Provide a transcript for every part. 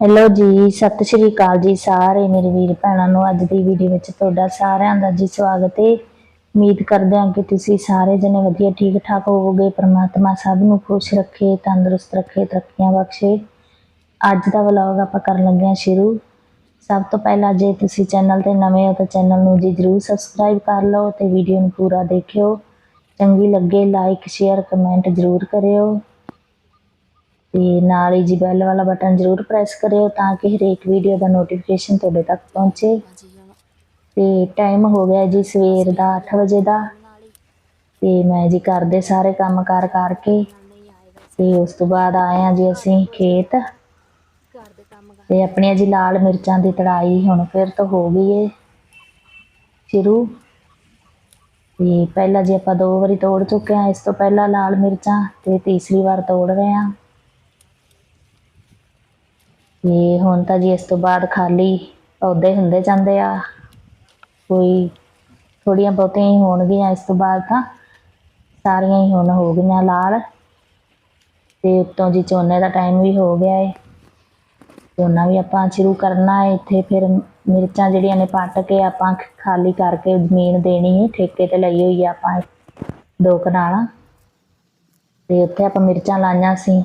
Hello ਜੀ, ਸਤਿ ਸ਼੍ਰੀ ਅਕਾਲ ਜੀ ਸਾਰੇ ਮੇਰੇ ਵੀਰ ਭੈਣਾਂ ਨੂੰ। ਅੱਜ ਦੀ ਵੀਡੀਓ ਵਿੱਚ ਤੁਹਾਡਾ ਸਾਰਿਆਂ ਦਾ ਜੀ ਸਵਾਗਤ ਹੈ ਉਮੀਦ ਕਰਦੇ ਹਾਂ ਕਿ ਤੁਸੀਂ ਸਾਰੇ ਜਣੇ ਵਧੀਆ ਠੀਕ ਠਾਕ ਹੋਵੋਗੇ। ਪ੍ਰਮਾਤਮਾ ਸਭ ਨੂੰ ਖੁਸ਼ ਰੱਖੇ, ਤੰਦਰੁਸਤ ਰੱਖੇ, ਤਰੱਕੀਆਂ ਬਖਸ਼ੇ। ਅੱਜ ਦਾ ਵਲੌਗ ਆਪਾਂ ਕਰਨ ਲੱਗੇ ਹਾਂ ਸ਼ੁਰੂ। ਸਭ ਤੋਂ ਪਹਿਲਾਂ ਜੇ ਤੁਸੀਂ ਚੈਨਲ ਤੇ ਨਵੇਂ ਹੋ ਤਾਂ ਚੈਨਲ ਨੂੰ ਜੀ ਜਰੂਰ ਸਬਸਕ੍ਰਾਈਬ ਕਰ ਲਓ ਤੇ ਵੀਡੀਓ ਨੂੰ ਪੂਰਾ ਦੇਖਿਓ। ਚੰਗੀ ਲੱਗੇ ਲਾਈਕ ਸ਼ੇਅਰ ਕਮੈਂਟ ਜਰੂਰ ਕਰਿਓ। ਤੇ ਨਾਲ ਹੀ ਜੀ ਬੈਲ ਵਾਲਾ ਬਟਨ ਜ਼ਰੂਰ ਪ੍ਰੈਸ ਕਰਿਓ ਤਾਂ ਕਿ ਹਰੇਕ ਵੀਡੀਓ ਦਾ ਨੋਟੀਫਿਕੇਸ਼ਨ ਤੁਹਾਡੇ ਤੱਕ ਪਹੁੰਚੇ। ਤੇ ਟਾਈਮ ਹੋ ਗਿਆ ਜੀ ਸਵੇਰ ਦਾ 8 ਵਜੇ ਦਾ। ਤੇ ਮੈਂ ਜੀ ਕਰਦੇ ਸਾਰੇ ਕੰਮ ਕਾਰ ਕਰਕੇ ਤੇ ਉਸ ਤੋਂ ਬਾਅਦ ਆਏ ਆ ਜੀ ਅਸੀਂ ਖੇਤ। ਤੇ ਆਪਣੀਆਂ ਜੀ ਲਾਲ ਮਿਰਚਾਂ ਦੀ ਤੜਾਈ ਹੁਣ ਫਿਰ ਤੋਂ ਹੋ ਗਈ ਏ ਸ਼ੁਰੂ। ਤੇ ਪਹਿਲਾਂ ਜੀ ਆਪਾਂ ਦੋ ਵਾਰੀ ਤੋੜ ਚੁੱਕੇ ਆ ਇਸ ਤੋਂ ਪਹਿਲਾਂ ਲਾਲ ਮਿਰਚਾਂ ਤੇ ਤੀਸਰੀ ਵਾਰ ਤੋੜ ਰਹੇ ਆ ਤੇ ਹੁਣ ਤਾਂ ਜੀ ਇਸ ਤੋਂ ਬਾਅਦ ਖਾਲੀ ਪੌਦੇ ਹੁੰਦੇ ਜਾਂਦੇ ਆ। ਕੋਈ ਥੋੜੀਆਂ ਬਹੁਤੀਆਂ ਹੀ ਹੋਣਗੀਆਂ ਇਸ ਤੋਂ ਬਾਅਦ ਤਾਂ। ਸਾਰੀਆਂ ਹੀ ਹੁਣ ਹੋ ਗਈਆਂ ਲਾਲ। ਤੇ ਉੱਤੋਂ ਜੀ ਝੋਨੇ ਦਾ ਟਾਈਮ ਵੀ ਹੋ ਗਿਆ ਏ। ਝੋਨਾ ਵੀ ਆਪਾਂ ਸ਼ੁਰੂ ਕਰਨਾ ਹੈ ਇੱਥੇ ਫਿਰ ਮਿਰਚਾਂ ਜਿਹੜੀਆਂ ਨੇ ਪੱਟ ਕੇ ਆਪਾਂ ਖਾਲੀ ਕਰਕੇ ਜ਼ਮੀਨ ਦੇਣੀ ਹੈ ਠੇਕੇ ਤੇ ਲਈ ਹੋਈ ਆ ਆਪਾਂ ਦੋ ਕਨਾਲਾਂ। ਤੇ ਉੱਥੇ ਆਪਾਂ ਮਿਰਚਾਂ ਲਾਈਆਂ ਸੀ।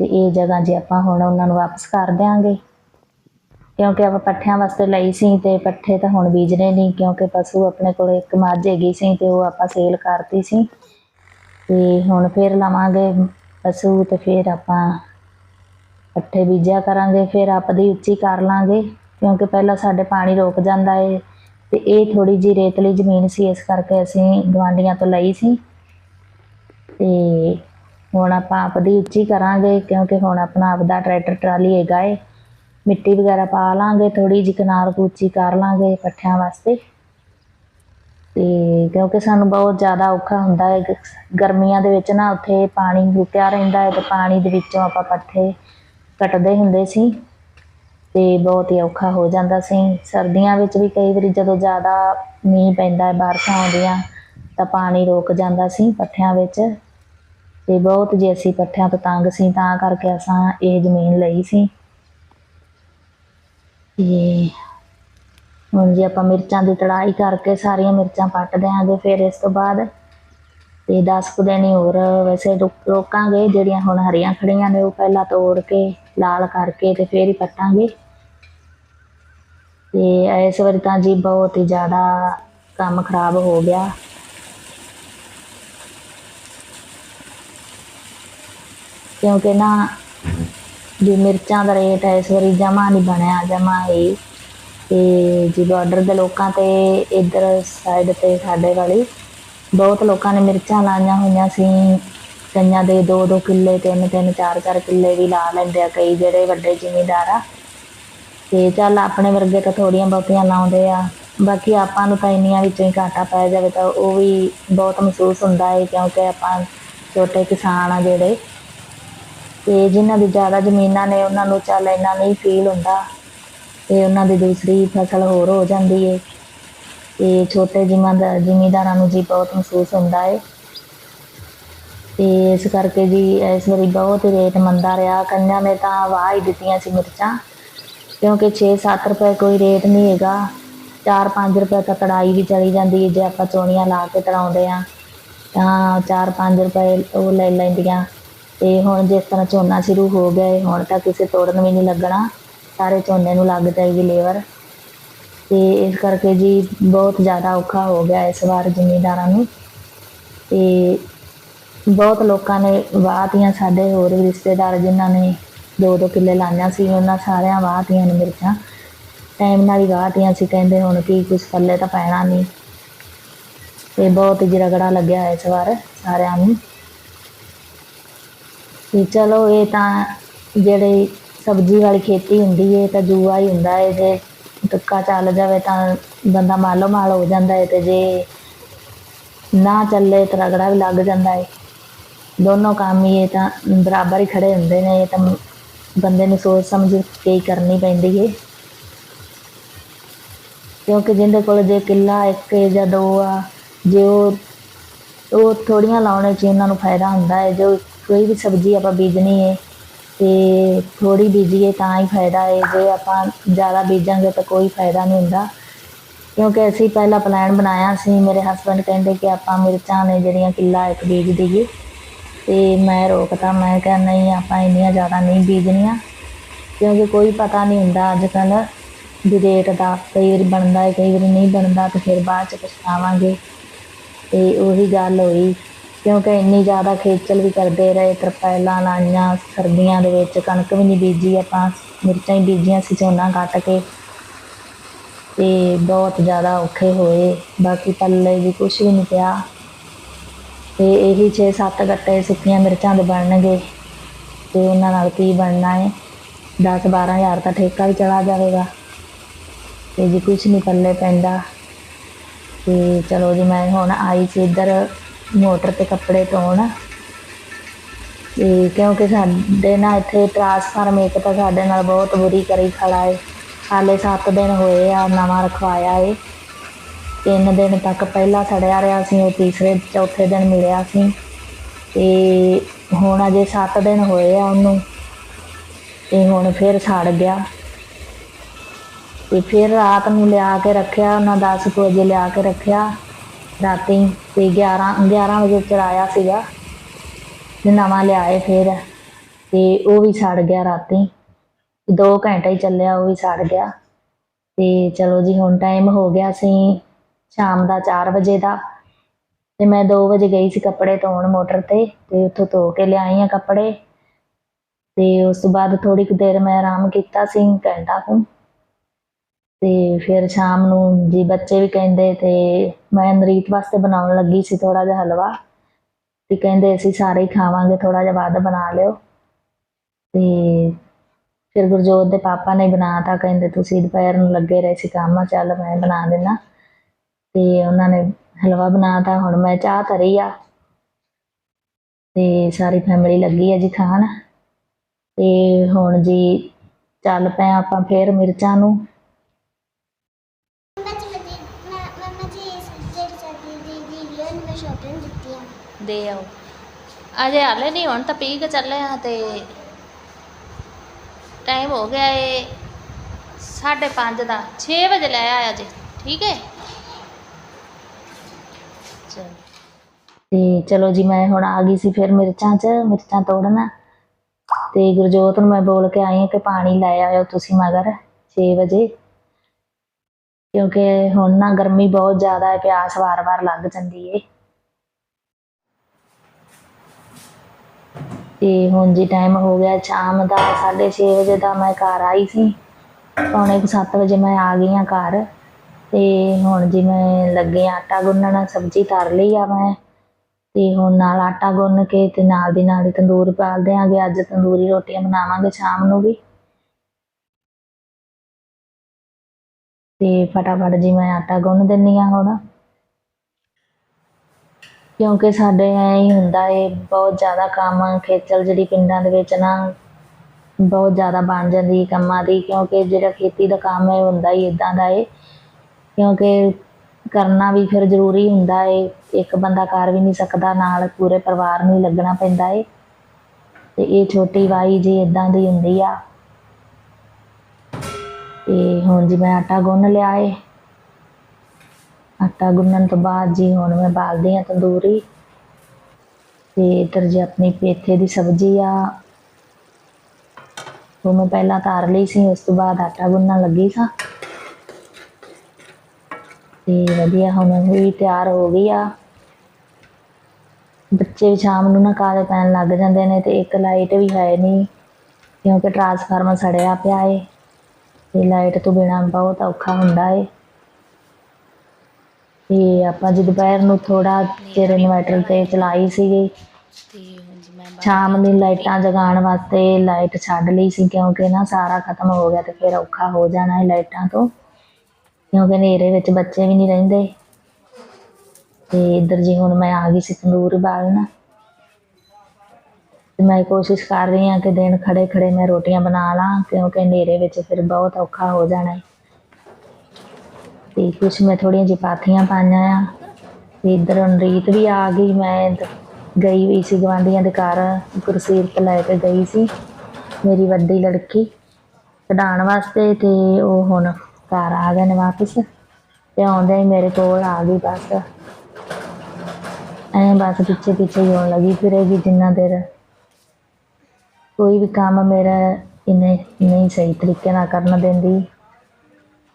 ਤੇ ਇਹ ਜਗ੍ਹਾ ਜੇ ਆਪਾਂ ਹੁਣ ਉਹਨਾਂ ਨੂੰ ਵਾਪਸ ਕਰ ਦਿਆਂਗੇ। ਕਿਉਂਕਿ ਆਪਾਂ ਪੱਠਿਆਂ ਵਾਸਤੇ ਲਈ ਸੀ ਤੇ ਪੱਠੇ ਤਾਂ ਹੁਣ ਬੀਜਣੇ ਨਹੀਂ, ਕਿਉਂਕਿ ਪਸ਼ੂ ਆਪਣੇ ਕੋਲ ਇੱਕ ਮੱਝ ਹੈਗੀ ਸੀ ਤੇ ਉਹ ਆਪਾਂ ਸੇਲ ਕਰਤੀ ਸੀ। ਤੇ ਹੁਣ ਫੇਰ ਲਵਾਂਗੇ ਪਸ਼ੂ ਤੇ ਫੇਰ ਆਪਾਂ ਪੱਠੇ ਬੀਜਿਆ ਕਰਾਂਗੇ, ਫਿਰ ਆਪਦੀ ਉੱਚੀ ਕਰ ਲਾਂਗੇ। ਕਿਉਂਕਿ ਪਹਿਲਾਂ ਸਾਡੇ ਪਾਣੀ ਰੁਕ ਜਾਂਦਾ ਏ ਤੇ ਇਹ ਥੋੜੀ ਜੀ ਰੇਤਲੀ ਜ਼ਮੀਨ ਸੀ, ਇਸ ਕਰਕੇ ਅਸੀਂ ਗਵਾਂਡੀਆਂ ਤੋਂ ਲਈ ਸੀ। ਤੇ ਹੁਣ ਆਪਾਂ ਆਪਦੀ ਉੱਚੀ ਕਰਾਂਗੇ, ਕਿਉਂਕਿ ਹੁਣ ਆਪਣਾ ਆਪਦਾ ਟਰੈਕਟਰ, ਟਰਾਲੀ ਹੈਗਾ ਏ। ਮਿੱਟੀ ਵਗੈਰਾ ਪਾ ਲਾਂਗੇ ਥੋੜੀ ਜਿਹੀ ਕਿਨਾਰ ਕੁ ਉੱਚੀ ਕਰ ਲਾਂਗੇ ਪੱਠਿਆਂ ਵਾਸਤੇ। ਤੇ ਕਿਉਂਕਿ ਸਾਨੂੰ ਬਹੁਤ ਜ਼ਿਆਦਾ ਔਖਾ ਹੁੰਦਾ ਹੈ ਗਰਮੀਆਂ ਦੇ ਵਿੱਚ ਨਾ ਉੱਥੇ ਪਾਣੀ ਰੁਕਿਆ ਰਹਿੰਦਾ ਹੈ ਤੇ ਪਾਣੀ ਦੇ ਵਿੱਚੋਂ ਆਪਾਂ ਪੱਠੇ ਕੱਟਦੇ ਹੁੰਦੇ ਸੀ। ਤੇ ਬਹੁਤ ਹੀ ਔਖਾ ਹੋ ਜਾਂਦਾ ਸੀ। ਸਰਦੀਆਂ ਵਿੱਚ ਵੀ ਕਈ ਵਾਰੀ ਜਦੋਂ ਜ਼ਿਆਦਾ ਮੀਂਹ ਪੈਂਦਾ ਹੈ ਬਾਰਿਸ਼ਾਂ ਆਉਂਦੀਆਂ ਤਾਂ ਪਾਣੀ ਰੁਕ ਜਾਂਦਾ ਸੀ ਪੱਠਿਆਂ ਵਿੱਚ। ਤੇ ਬਹੁਤ ਜੇ ਅਸੀਂ ਪੱਠਿਆਂ ਤੋਂ ਤੰਗ ਸੀ, ਤਾਂ ਕਰਕੇ ਅਸਾਂ ਇਹ ਜ਼ਮੀਨ ਲਈ ਸੀ। ਤੇ ਹੁਣ ਜੇ ਆਪਾਂ ਮਿਰਚਾਂ ਦੀ ਤੜਾਈ ਕਰਕੇ ਸਾਰੀਆਂ ਮਿਰਚਾਂ ਪੱਟ ਦਿਆਂਗੇ ਫਿਰ ਇਸ ਤੋਂ ਬਾਅਦ ਤੇ 10 ਕੁ ਦਿਨ ਹੀ ਹੋਰ ਵੈਸੇ ਰੁਕ- ਰੋਕਾਂਗੇ, ਜਿਹੜੀਆਂ ਹੁਣ ਹਰੀਆਂ ਖੜੀਆਂ ਨੇ ਉਹ ਪਹਿਲਾਂ ਤੋੜ ਕੇ, ਲਾਲ ਕਰਕੇ ਤੇ ਫੇਰ ਹੀ ਪੱਟਾਂਗੇ। ਤੇ ਇਸ ਵਾਰੀ ਤਾਂ ਜੀ ਬਹੁਤ ਹੀ ਜ਼ਿਆਦਾ ਕੰਮ ਖਰਾਬ ਹੋ ਗਿਆ। ਕਿਉਂਕਿ ਨਾ ਜੋ ਮਿਰਚਾਂ ਦਾ ਰੇਟ ਹੈ, ਇਸ ਵਾਰੀ ਜਮਾ ਨਹੀਂ ਬਣਿਆ ਜਮਾ ਹੀ। ਤੇ ਜੀ ਬਾਰਡਰ ਦੇ ਲੋਕਾਂ ਤੇ, ਇੱਧਰ ਸਾਈਡ ਤੇ ਸਾਡੇ ਵਾਲੀ, ਬਹੁਤ ਲੋਕਾਂ ਨੇ ਮਿਰਚਾਂ ਲਾਈਆਂ ਹੋਈਆਂ ਸੀ। ਕਈਆਂ ਦੇ 2-2 ਕਿੱਲੇ, ਤਿੰਨ ਤਿੰਨ, ਚਾਰ ਚਾਰ ਕਿੱਲੇ ਵੀ ਲਾ ਲੈਂਦੇ ਆ, ਕਈ ਜਿਹੜੇ ਵੱਡੇ ਜ਼ਿਮੀਂਦਾਰ ਆ। ਤੇ ਚੱਲ ਆਪਣੇ ਵਰਗੇ ਤਾਂ ਥੋੜੀਆਂ ਬਹੁਤੀਆਂ ਲਾਉਂਦੇ ਆ। ਬਾਕੀ ਆਪਾਂ ਨੂੰ ਤਾਂ ਇੰਨੀਆਂ ਵਿੱਚੋਂ ਹੀ ਘਾਟਾ ਪੈ ਜਾਵੇ ਤਾਂ ਉਹ ਵੀ ਬਹੁਤ ਮਹਿਸੂਸ ਹੁੰਦਾ ਹੈ ਕਿਉਂਕਿ ਆਪਾਂ ਛੋਟੇ ਕਿਸਾਨ ਆ ਜਿਹੜੇ। ਤੇ ਜਿਨ੍ਹਾਂ ਦੀ ਜ਼ਿਆਦਾ ਜ਼ਮੀਨਾਂ ਨੇ, ਉਹਨਾਂ ਨੂੰ ਚੱਲ ਇੰਨਾ ਨਹੀਂ ਫੀਲ ਹੁੰਦਾ ਤੇ ਉਹਨਾਂ ਦੀ ਦੂਸਰੀ ਫਸਲ ਹੋਰ ਹੋ ਜਾਂਦੀ ਹੈ ਤੇ ਛੋਟੇ ਜ਼ਿਮੀਂਦਾਰ ਜ਼ਿਮੀਂਦਾਰਾਂ ਨੂੰ ਜੀ ਬਹੁਤ ਮਹਿਸੂਸ ਹੁੰਦਾ ਏ। ਤੇ ਇਸ ਕਰਕੇ ਜੀ ਇਸ ਵਾਰੀ ਬਹੁਤ ਹੀ ਰੇਟ ਮੰਦਾ ਰਿਹਾ। ਕੰਨਿਆਂ ਨੇ ਤਾਂ ਵਾਹ ਹੀ ਦਿੱਤੀਆਂ ਸੀ ਮਿਰਚਾਂ, ਕਿਉਂਕਿ 6-7 ਰੁਪਏ ਕੋਈ ਰੇਟ ਨਹੀਂ ਹੈਗਾ। 4-5 ਰੁਪਏ ਤਾਂ ਕੜਾਈ ਵੀ ਚਲੀ ਜਾਂਦੀ ਹੈ ਜੇ ਆਪਾਂ ਚੋਣੀਆਂ ਲਾ ਕੇ ਤੜਾਉਂਦੇ ਆ, ਤਾਂ 4-5 ਰੁਪਏ ਉਹ ਲੈ ਲੈਂਦੀਆਂ। ਤੇ ਹੁਣ ਜਿਸ ਤਰ੍ਹਾਂ ਝੋਨਾ ਸ਼ੁਰੂ ਹੋ ਗਿਆ ਹੈ ਹੁਣ ਤਾਂ ਕਿਸੇ ਤੋੜਨ ਵੀ ਨਹੀਂ ਲੱਗਣਾ। ਸਾਰੇ ਝੋਨੇ ਨੂੰ ਲੱਗ ਜਾਏਗੀ ਲੇਬਰ। ਤੇ ਇਸ ਕਰਕੇ ਜੀ ਬਹੁਤ ਜ਼ਿਆਦਾ ਔਖਾ ਹੋ ਗਿਆ ਇਸ ਵਾਰ ਜ਼ਿਮੀਂਦਾਰਾਂ ਨੂੰ। ਤੇ ਬਹੁਤ ਲੋਕਾਂ ਨੇ ਵਾਹਤੀਆਂ ਸਾਡੇ ਹੋਰ ਵੀ ਰਿਸ਼ਤੇਦਾਰ ਜਿਨ੍ਹਾਂ ਨੇ ਦੋ ਦੋ ਕਿੱਲੇ ਲਾਈਆਂ ਸੀ, ਉਹਨਾਂ ਸਾਰਿਆਂ ਵਾਹਤੀਆਂ ਨੇ ਮਿਰਚਾਂ ਟਾਈਮ ਨਾਲ ਹੀ ਵਾਹਤੀਆਂ ਸੀ, ਕਹਿੰਦੇ ਹੁਣ ਕੀ ਕੁਛ ਥੱਲੇ ਤਾਂ ਪੈਣਾ ਨਹੀਂ। ਤੇ ਬਹੁਤ ਹੀ ਰਗੜਾ ਲੱਗਿਆ ਇਸ ਵਾਰ ਸਾਰਿਆਂ ਨੂੰ। ਤੇ ਚਲੋ ਇਹ ਤਾਂ ਜਿਹੜੇ ਸਬਜ਼ੀ ਵਾਲੀ ਖੇਤੀ ਹੁੰਦੀ ਹੈ ਤਾਂ ਜੂਆ ਹੀ ਹੁੰਦਾ ਹੈ ਜੇ ਤੁੱਕਾ ਚੱਲ ਜਾਵੇ ਤਾਂ ਬੰਦਾ ਮਾਲੋ ਮਾਲ ਹੋ ਜਾਂਦਾ ਹੈ ਤੇ ਜੇ ਨਾ ਚੱਲੇ ਤਾਂ ਰਗੜਾ ਵੀ ਲੱਗ ਜਾਂਦਾ ਹੈ ਦੋਨੋਂ ਕੰਮ ਹੀ ਇਹ ਤਾਂ ਬਰਾਬਰ ਹੀ ਖੜੇ ਹੁੰਦੇ ਨੇ, ਇਹ ਤਾਂ ਬੰਦੇ ਨੂੰ ਸੋਚ ਸਮਝ ਕੇ ਹੀ ਕਰਨੀ ਪੈਂਦੀ ਹੈ ਕਿਉਂਕਿ ਜਿਹਦੇ ਕੋਲ ਜੇ ਕਿੱਲਾ ਇੱਕ ਜਾਂ ਦੋ ਆ, ਜੇ ਉਹ ਉਹ ਥੋੜੀਆਂ ਲਾਉਣੇ 'ਚ ਇਹਨਾਂ ਨੂੰ ਫਾਇਦਾ ਹੁੰਦਾ ਹੈ ਜੋ ਕੋਈ ਵੀ ਸਬਜ਼ੀ ਆਪਾਂ ਬੀਜਣੀ ਹੈ ਤੇ ਥੋੜੀ ਬੀਜੀਏ ਤਾਂ ਹੀ ਫਾਇਦਾ ਹੈ ਜੇ ਆਪਾਂ ਜ਼ਿਆਦਾ ਬੀਜਾਂਗੇ ਤਾਂ ਕੋਈ ਫਾਇਦਾ ਨਹੀਂ ਹੁੰਦਾ। ਕਿਉਂਕਿ ਅਸੀਂ ਪਹਿਲਾਂ ਪਲਾਨ ਬਣਾਇਆ ਸੀ, ਮੇਰੇ ਹਸਬੰਡ ਕਹਿੰਦੇ ਕਿ ਆਪਾਂ ਮਿਰਚਾਂ ਨੇ ਜਿਹੜੀਆਂ ਕਿੱਲਾ ਇੱਕ ਬੀਜ ਦਈਏ। ਤੇ ਮੈਂ ਰੋਕਤਾ, ਮੈਂ ਕਿਹਾ ਨਹੀਂ, ਆਪਾਂ ਇੰਨੀਆਂ ਜ਼ਿਆਦਾ ਨਹੀਂ ਬੀਜਣੀਆਂ। ਕਿਉਂਕਿ ਕੋਈ ਪਤਾ ਨਹੀਂ ਹੁੰਦਾ ਅੱਜ ਕੱਲ੍ਹ ਵੀ ਰੇਟ ਦਾ, ਕਈ ਵਾਰੀ ਬਣਦਾ ਹੈ ਕਈ ਵਾਰੀ ਨਹੀਂ ਬਣਦਾ ਤੇ ਫਿਰ ਬਾਅਦ ਚ ਪਛਤਾਵਾਂਗੇ। ਤੇ ਉਹੀ ਗੱਲ ਹੋਈ। ਕਿਉਂਕਿ ਇੰਨੀ ਜ਼ਿਆਦਾ ਖੇਚਲ ਵੀ ਕਰਦੇ ਰਹੇ, ਤਰਪਾਲਾਂ ਲਾਈਆਂ, ਸਰਦੀਆਂ ਦੇ ਵਿੱਚ ਕਣਕ ਵੀ ਨਹੀਂ ਬੀਜੀ, ਆਪਾਂ ਮਿਰਚਾਂ ਹੀ ਬੀਜੀਆਂ ਸੀ ਝੋਨਾ ਕੱਟ ਕੇ। ਤੇ ਬਹੁਤ ਜ਼ਿਆਦਾ ਔਖੇ ਹੋਏ, ਬਾਕੀ ਪੱਲੇ ਵੀ ਕੁਛ ਵੀ ਨਹੀਂ ਪਿਆ। ਤੇ ਇਹੀ 6-7 ਗੱਟੇ ਸੁੱਕੀਆਂ ਮਿਰਚਾਂ ਦੇ ਬਣਨਗੇ। ਤੇ ਉਹਨਾਂ ਨਾਲ ਕੀ ਬਣਨਾ ਹੈ 10-12 ਹਜ਼ਾਰ ਦਾ ਠੇਕਾ ਵੀ ਚਲਾ ਜਾਵੇਗਾ। ਤੇ ਜੀ ਕੁਛ ਨਹੀਂ ਪੱਲੇ ਪੈਂਦਾ, ਤੇ ਚਲੋ ਜੀ, ਮੈਂ ਹੁਣ ਆਈ ਸੀ ਇੱਧਰ ਮੋਟਰ ਤੇ ਕੱਪੜੇ ਧੋਣ ਤੇ ਕਿਉਂਕਿ ਸਾਡੇ ਨਾ ਇੱਥੇ ਟਰਾਂਸਫਾਰਮ ਇੱਕ ਤਾਂ ਸਾਡੇ ਨਾਲ ਬਹੁਤ ਬੁਰੀ ਕਰੀ ਖੜਾ ਹੈ ਹਾਲੇ 7 ਦਿਨ ਹੋਏ ਆ, ਨਵਾਂ ਰਖਵਾਇਆ ਏ। ਤਿੰਨ ਦਿਨ ਤੱਕ ਪਹਿਲਾਂ ਸੜਿਆ ਰਿਹਾ ਸੀ, ਉਹ ਤੀਸਰੇ, ਚੌਥੇ ਦਿਨ ਮਿਲਿਆ ਸੀ। ਤੇ ਹੁਣ ਅਜੇ 7 ਦਿਨ ਹੋਏ ਆ ਉਹਨੂੰ। ਤੇ ਹੁਣ ਫਿਰ ਸੜ ਗਿਆ। ਤੇ ਫਿਰ ਰਾਤ ਨੂੰ ਲਿਆ ਕੇ ਰੱਖਿਆ, ਉਹਨਾਂ 10 ਕੁ ਵਜੇ ਲਿਆ ਕੇ ਰੱਖਿਆ। ਰਾਤੀ ਤੇ 11 11 ਵਜੇ ਚਲਾਇਆ ਸੀਗਾ ਤੇ ਨਵਾਂ ਲਿਆਏ ਫਿਰ ਤੇ ਉਹ ਵੀ ਸੜ ਗਿਆ ਰਾਤੀ। 2 ਘੰਟੇ ਹੀ ਚੱਲਿਆ, ਉਹ ਵੀ ਸੜ ਗਿਆ। ਤੇ ਚਲੋ ਜੀ, ਹੁਣ ਟਾਈਮ ਹੋ ਗਿਆ ਸੀ ਸ਼ਾਮ ਦਾ 4 ਵਜੇ ਦਾ ਤੇ ਮੈਂ 2 ਵਜੇ ਗਈ ਸੀ ਕੱਪੜੇ ਧੋਣ ਮੋਟਰ ਤੇ ਤੇ ਉੱਥੋਂ ਧੋ ਕੇ ਲਿਆਈ ਆ ਕੱਪੜੇ। ਤੇ ਉਸ ਤੋਂ ਬਾਅਦ ਥੋੜੀ ਕੁ ਦੇਰ ਮੈਂ ਆਰਾਮ ਕੀਤਾ ਸੀ, ਘੰਟਾ ਕੁ। ਤੇ ਫਿਰ ਸ਼ਾਮ ਨੂੰ ਜੀ ਬੱਚੇ ਵੀ ਕਹਿੰਦੇ ਤੇ ਮੈਂ ਨਰੀਤ ਵਾਸਤੇ ਬਣਾਉਣ ਲੱਗੀ ਸੀ ਥੋੜਾ ਜਿਹਾ ਹਲਵਾ, ਤੇ ਕਹਿੰਦੇ ਅਸੀਂ ਸਾਰੇ ਹੀ ਖਾਵਾਂਗੇ ਥੋੜਾ ਜਿਹਾ ਵੱਧ ਬਣਾ ਲਿਓ। ਤੇ ਫਿਰ ਗੁਰਜੋਤ ਦੇ ਪਾਪਾ ਨੇ ਬਣਾਤਾ ਕਹਿੰਦੇ ਤੁਸੀਂ ਦੁਪਹਿਰ ਨੂੰ ਲੱਗੇ ਰਹੇ ਸੀ ਕੰਮ, ਚੱਲ ਮੈਂ ਬਣਾ ਦੇਣਾ ਤੇ ਉਹਨਾਂ ਨੇ ਹਲਵਾ ਬਣਾਤਾ ਹੁਣ ਮੈਂ ਚਾਹ ਧਰੀ ਆ। ਤੇ ਸਾਰੀ ਫੈਮਿਲੀ ਲੱਗੀ ਆ ਜੀ ਖਾਣ। ਤੇ ਹੁਣ ਜੀ ਚੱਲ ਪਏ ਆਪਾਂ ਫੇਰ ਮਿਰਚਾਂ ਨੂੰ। ਦੇ ਆਓ। ਅਜੇ ਹਾਲੇ ਨਹੀਂ, ਹੁਣ ਤਾਂ ਪੀ ਕੇ ਚੱਲੇ ਆ ਤੇ ਟਾਈਮ ਹੋ ਗਿਆ ਏ 5:30 ਦਾ। 6 ਵਜੇ ਲੈ ਆਇਆ ਜੀ, ਠੀਕ ਹੈ ਚਲ। ਤੇ ਚਲੋ ਜੀ, ਮੈਂ ਹੁਣ ਆ ਗਈ ਸੀ ਫਿਰ ਮਿਰਚਾਂ 'ਚ, ਮਿਰਚਾਂ ਤੋੜਨਾ। ਤੇ ਗੁਰਜੋਤ ਨੂੰ ਮੈਂ ਬੋਲ ਕੇ ਆਈ ਹਾਂ ਕਿ ਪਾਣੀ ਲੈ ਆਇਓ ਤੁਸੀਂ ਮਗਰ 6 ਵਜੇ। ਕਿਉਂਕਿ ਹੁਣ ਨਾ ਗਰਮੀ ਬਹੁਤ ਜ਼ਿਆਦਾ ਹੈ ਪਿਆਸ ਵਾਰ-ਵਾਰ ਲੱਗ ਜਾਂਦੀ ਏ। ਤੇ ਹੁਣ ਜੀ ਟਾਈਮ ਹੋ ਗਿਆ ਸ਼ਾਮ ਦਾ 6:30 ਵਜੇ ਦਾ ਮੈਂ ਘਰ ਆਈ ਸੀ। ਪੌਣੇ 7 ਵਜੇ ਮੈਂ ਆ ਗਈ ਹਾਂ ਘਰ ਤੇ ਹੁਣ ਜੀ ਮੈਂ ਲੱਗੀ ਆਟਾ ਗੁੰਨਣਾ, ਸਬਜ਼ੀ ਤਰ ਲਈ ਆ ਮੈਂ ਤੇ ਹੁਣ ਨਾਲ ਆਟਾ ਗੁੰਨ ਕੇ ਤੇ ਨਾਲ ਦੀ ਨਾਲ ਹੀ ਤੰਦੂਰ ਪਾਲ ਦਿਆਂਗੇ। ਅੱਜ ਤੰਦੂਰੀ ਰੋਟੀਆਂ ਬਣਾਵਾਂਗੇ ਸ਼ਾਮ ਨੂੰ ਵੀ। ਤੇ ਫਟਾਫਟ ਜੀ ਮੈਂ ਆਟਾ ਗੁੰਨ ਦਿੰਨੀ ਆ ਹੁਣ। ਕਿਉਂਕਿ ਸਾਡੇ ਐਂ ਹੀ ਹੁੰਦਾ ਏ, ਬਹੁਤ ਜ਼ਿਆਦਾ ਕੰਮ ਖੇਚਲ ਜਿਹੜੀ ਪਿੰਡਾਂ ਦੇ ਵਿੱਚ ਨਾ ਬਹੁਤ ਜ਼ਿਆਦਾ ਬਣ ਜਾਂਦੀ ਕੰਮਾਂ ਦੀ, ਕਿਉਂਕਿ ਜਿਹੜਾ ਖੇਤੀ ਦਾ ਕੰਮ ਹੈ ਹੁੰਦਾ ਹੀ ਇਦਾਂ ਦਾ ਏ। ਕਿਉਂਕਿ ਕਰਨਾ ਵੀ ਫਿਰ ਜ਼ਰੂਰੀ ਹੁੰਦਾ ਏ, ਇੱਕ ਬੰਦਾ ਕਰ ਵੀ ਨਹੀਂ ਸਕਦਾ, ਨਾਲ ਪੂਰੇ ਪਰਿਵਾਰ ਨੂੰ ਹੀ ਲੱਗਣਾ ਪੈਂਦਾ ਏ। ਤੇ ਇਹ ਛੋਟੀ ਵਾਈ ਜੀ ਇਦਾਂ ਦੀ ਹੁੰਦੀ ਆ। ਤੇ ਹੁਣ ਜੀ ਮੈਂ ਆਟਾ ਗੁੰਨ ਲਿਆ ਏ। ਆਟਾ ਗੁੰਨਣ ਤੋਂ ਬਾਅਦ ਜੀ, ਹੁਣ ਮੈਂ ਬਾਲਦੀ ਆ ਤੰਦੂਰੀ। ਤੇ ਇੱਧਰ ਜੀ ਆਪਣੀ ਪੇਥੇ ਦੀ ਸਬਜ਼ੀ ਆ। ਉਹ ਮੈਂ ਪਹਿਲਾਂ ਧਾਰ ਲਈ ਸੀ, ਉਸ ਤੋਂ ਬਾਅਦ ਆਟਾ ਗੁੰਨਣ ਲੱਗੀ ਸਾਂ। ਤੇ ਵਧੀਆ ਹੁਣ ਉਹ ਵੀ ਤਿਆਰ ਹੋ ਗਈ ਆ। ਬੱਚੇ ਵੀ ਸ਼ਾਮ ਨੂੰ ਨਾ ਕਾਲੇ ਪੈਣ ਲੱਗ ਜਾਂਦੇ ਨੇ ਤੇ ਇੱਕ ਲਾਈਟ ਵੀ ਹੈ ਨਹੀਂ, ਕਿਉਂਕਿ ਟਰਾਂਸਫਾਰਮਰ ਸੜਿਆ ਪਿਆ ਏ। ਤੇ ਲਾਈਟ ਤੋਂ ਬਿਨਾਂ ਬਹੁਤ ਔਖਾ ਹੁੰਦਾ ਏ। ਤੇ ਆਪਾਂ ਜੀ ਦੁਪਹਿਰ ਨੂੰ ਥੋੜਾ ਚਿਰ ਇਨਵਰਟਰ ਤੇ ਚਲਾਈ ਸੀਗੀ। ਸ਼ਾਮ ਨੂੰ ਲਾਈਟਾਂ ਜਗਾਉਣ ਵਾਸਤੇ ਲਾਈਟ ਛੱਡ ਲਈ ਸੀ ਕਿਉਂਕਿ ਨਾ ਸਾਰਾ ਖਤਮ ਹੋ ਗਿਆ ਤੇ ਫਿਰ ਔਖਾ ਹੋ ਜਾਣਾ ਹੈ ਲਾਈਟਾਂ ਤੋਂ। ਕਿਉਂਕਿ ਹਨੇਰੇ ਵਿੱਚ ਬੱਚੇ ਵੀ ਨਹੀਂ ਰਹਿੰਦੇ। ਤੇ ਇੱਧਰ ਜੀ ਹੁਣ ਮੈਂ ਆ ਗਈ ਸੀ ਤੰਦੂਰ ਬਾਲਣ। ਤੇ ਮੈਂ ਕੋਸ਼ਿਸ਼ ਕਰ ਰਹੀ ਹਾਂ ਕਿ ਦਿਨ ਖੜੇ ਖੜੇ ਮੈਂ ਰੋਟੀਆਂ ਬਣਾ ਲਾਂ ਕਿਉਂਕਿ ਹਨੇਰੇ ਵਿੱਚ ਫਿਰ ਬਹੁਤ ਔਖਾ ਹੋ ਜਾਣਾ। ਹੈ ਤੇ ਕੁਛ ਮੈਂ ਥੋੜੀਆਂ ਜਿਹੀ ਪਾਥੀਆਂ ਪਾਈਆਂ ਆ। ਤੇ ਇੱਧਰ ਰੀਤ ਵੀ ਆ ਗਈ, ਮੈਂ ਗਈ ਵੀ ਸੀ ਗਵਾਂਢੀਆਂ ਦੇ ਘਰ, ਗੁਰਸੀਰਤ ਲੈ ਕੇ ਗਈ ਸੀ ਮੇਰੀ ਵੱਡੀ ਲੜਕੀ ਕਢਾਉਣ ਵਾਸਤੇ ਤੇ ਉਹ ਹੁਣ ਘਰ ਆ ਗਏ ਨੇ ਵਾਪਸ ਤੇ ਆਉਂਦੇ ਹੀ ਮੇਰੇ ਕੋਲ ਆ ਗਈ ਬਸ। ਐਂ ਬਸ ਪਿੱਛੇ ਪਿੱਛੇ ਹੀ ਹੋਣ ਲੱਗੀ ਫਿਰੇਗੀ ਜਿੰਨਾ ਦੇਰ ਕੋਈ ਵੀ ਕੰਮ ਮੇਰਾ ਇਹਨੇ ਨਹੀਂ ਸਹੀ ਤਰੀਕੇ ਨਾਲ ਕਰਨ ਦਿੰਦੀ।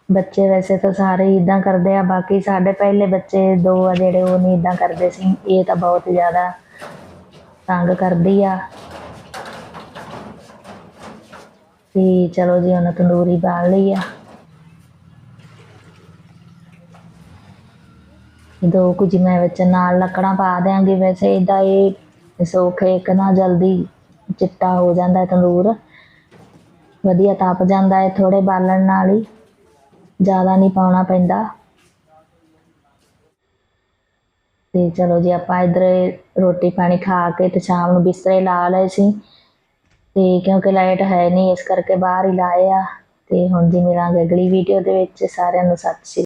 ਬੱਚੇ ਵੈਸੇ ਤਾਂ ਸਾਰੇ ਹੀ ਇਦਾਂ ਕਰਦੇ ਆ, ਬਾਕੀ ਸਾਡੇ ਪਹਿਲੇ ਬੱਚੇ ਦੋ ਆ ਜਿਹੜੇ ਉਹ ਨਹੀਂ ਇਦਾਂ ਕਰਦੇ ਸੀ। ਇਹ ਤਾਂ ਬਹੁਤ ਜ਼ਿਆਦਾ ਤੰਗ ਕਰਦੀ ਆ। ਤੇ ਚਲੋ ਜੀ, ਹੁਣ ਤੰਦੂਰੀ ਬਾਲ ਲਈ ਆ। ਦੋ ਕੁਝ ਮੈਂ ਵਿੱਚ ਨਾਲ ਲੱਕੜਾਂ ਪਾ ਦਿਆਂਗੇ। ਵੈਸੇ ਇਹਦਾ ਇਹ ਸੌਖੇ ਇੱਕ ਨਾ ਜਲਦੀ ਚਿੱਟਾ ਹੋ ਜਾਂਦਾ ਤੰਦੂਰ। ਵਧੀਆ ਤਪ ਜਾਂਦਾ ਹੈ ਥੋੜੇ ਬਾਲਣ ਨਾਲ ਹੀ। ਜ਼ਿਆਦਾ ਨਹੀਂ ਪਾਉਣਾ ਪੈਂਦਾ। ਤੇ ਚਲੋ ਜੀ, ਆਪਾਂ ਇੱਧਰ ਰੋਟੀ ਪਾਣੀ ਖਾ ਕੇ ਤੇ ਸ਼ਾਮ ਨੂੰ ਬਿਸਤਰੇ ਲਾ ਲਏ ਸੀ। ਤੇ ਕਿਉਂਕਿ ਲਾਈਟ ਹੈ ਨਹੀਂ, ਇਸ ਕਰਕੇ ਬਾਹਰ ਹੀ ਲਾਏ ਆ। ਤੇ ਹੁਣ ਜੀ ਮਿਲਾਂਗੇ ਅਗਲੀ ਵੀਡੀਓ ਦੇ ਵਿੱਚ। ਸਾਰਿਆਂ ਨੂੰ ਸਤਿ ਸ਼੍ਰੀ